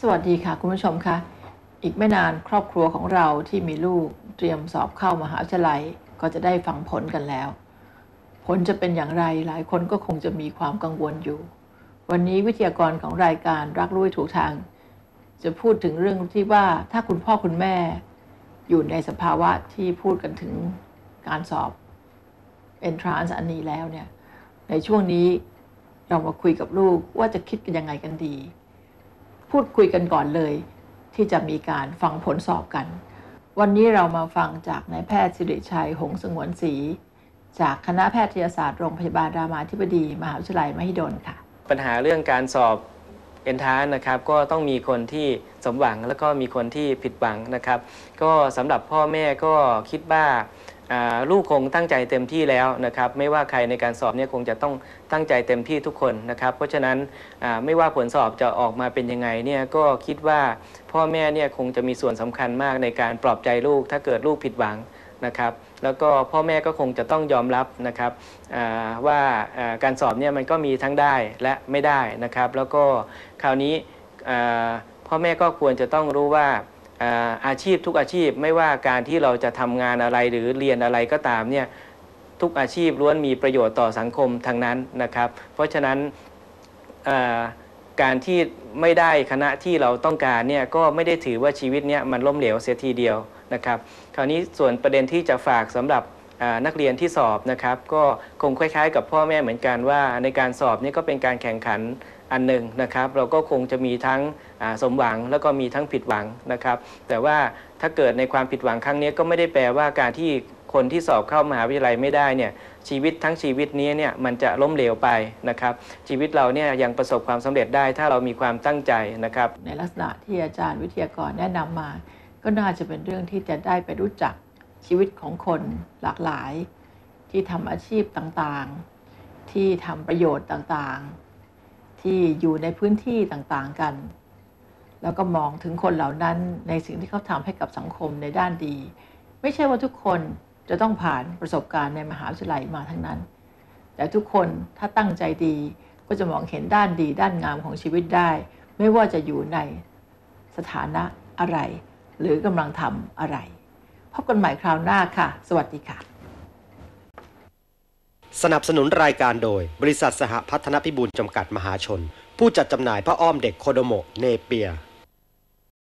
สวัสดีค่ะ คุณผู้ชมคะอีกไม่นานครอบครัวของเราที่มีลูกเตรียมสอบเข้ามหาวิทยาลัยก็จะได้ฟังผลกันแล้ว ผลจะเป็นอย่างไรหลายคนก็คงจะมีความกังวลอยู่ วันนี้วิทยากรของรายการรักรู้ถูกทาง จะพูดถึงเรื่องที่ว่าถ้าคุณพ่อคุณแม่ อยู่ในสภาวะที่พูดกันถึงการสอบ entrance อันนี้แล้วเนี่ย ในช่วงนี้เรามาคุยกับลูกว่าจะคิดกันยังไงกันดี พูดคุยกันก่อนเลย ที่จะมีการฟังผลสอบกัน วันนี้เรามาฟังจากนายแพทย์สิริชัยหงสงวนศรีจากคณะแพทยศาสตร์โรงพยาบาลรามาธิบดี มหาวิทยาลัยมหิดลค่ะ ปัญหาเรื่องการสอบเอนทานนะครับก็ต้องมีคนที่สมหวังแล้วก็มีคนที่ผิดหวังนะครับ ก็สำหรับพ่อแม่ก็คิดว่า ลูกคงตั้งใจเต็มที่แล้วนะครับไม่ว่าใครในการสอบเนี่ยคงจะต้องตั้งใจเต็มที่ทุกคนนะครับ เพราะฉะนั้นไม่ว่าผลสอบจะออกมาเป็นยังไงเนี่ยก็คิดว่าพ่อแม่เนี่ยคงจะมีส่วนสำคัญมากในการปลอบใจลูก ถ้าเกิดลูกผิดหวังนะครับ แล้วก็พ่อแม่ก็คงจะต้องยอมรับนะครับว่าการสอบเนี่ยมันก็มีทั้งได้และไม่ได้นะครับ แล้วก็คราวนี้พ่อแม่ก็ควรจะต้องรู้ว่า อาชีพทุกอาชีพไม่ว่าการที่เราจะทำงานอะไรหรือเรียนอะไรก็ตามเนี่ยทุกอาชีพล้วนมีประโยชน์ต่อสังคมทางนั้นนะครับ เพราะฉะนั้นการที่ไม่ได้คณะที่เราต้องการเนี่ยก็ไม่ได้ถือว่าชีวิตเนี่ยมันล้มเหลวเสียทีเดียวนะครับ คราวนี้ส่วนประเด็นที่จะฝากสำหรับ นักเรียนที่สอบนะครับก็คงคล้ายๆ กับพ่อแม่เหมือนกันว่า ในการสอบนี่ก็เป็นการแข่งขันอันหนึ่งนะครับเราก็คงจะมีทั้งสมหวังแล้วก็มีทั้งผิดหวังนะครับ แต่ว่าถ้าเกิดในความผิดหวังครั้งนี้ก็ไม่ได้แปลว่าการที่คนที่สอบเข้ามหาวิทยาลัยไม่ได้เนี่ยชีวิตทั้งชีวิตนี้เนี่ยมันจะล้มเหลวไปนะครับ ชีวิตเราเนี่ยยังประสบความสำเร็จได้ถ้าเรามีความตั้งใจนะครับ ในลักษณะที่อาจารย์วิทยากรแนะนำมา ก็น่าจะเป็นเรื่องที่จะได้ไปรู้จัก ชีวิตของคนหลากหลาย ที่ทำอาชีพต่างๆ ที่ทำประโยชน์ต่างๆ ที่อยู่ในพื้นที่ต่างๆกัน แล้วก็มองถึงคนเหล่านั้นในสิ่งที่เขาทำให้กับสังคมในด้านดี ไม่ใช่ว่าทุกคนจะต้องผ่านประสบการณ์ในมหาวิทยาลัยมาทั้งนั้น แต่ทุกคนถ้าตั้งใจดีก็จะมองเห็นด้านดีด้านงามของชีวิตได้ ไม่ว่าจะอยู่ในสถานะอะไร หรือกำลังทำอะไร พบกันใหม่คราวหน้าค่ะ สวัสดีค่ะ สนับสนุนรายการโดย บริษัทสหพัฒนพิบูลจำกัดมหาชน ผู้จัดจำหน่ายผ้าอ้อมเด็กโคโดโมเนเปีย